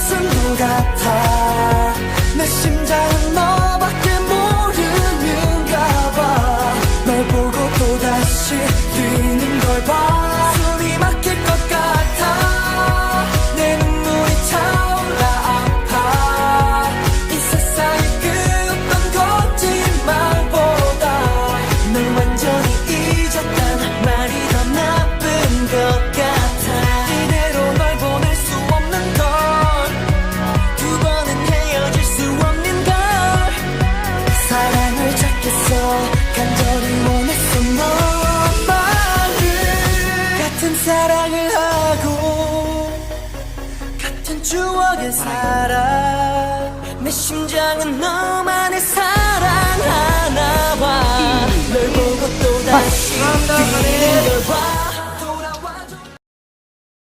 승부 같아? 내 심장은 너밖에 모르는가 봐날 보고 또다시 간절히 원했어 너만을. 같은 사랑을 하고 같은 추억에 살아 내 심장은 너만의 사랑 하나 봐널 보고 또다시 뛰는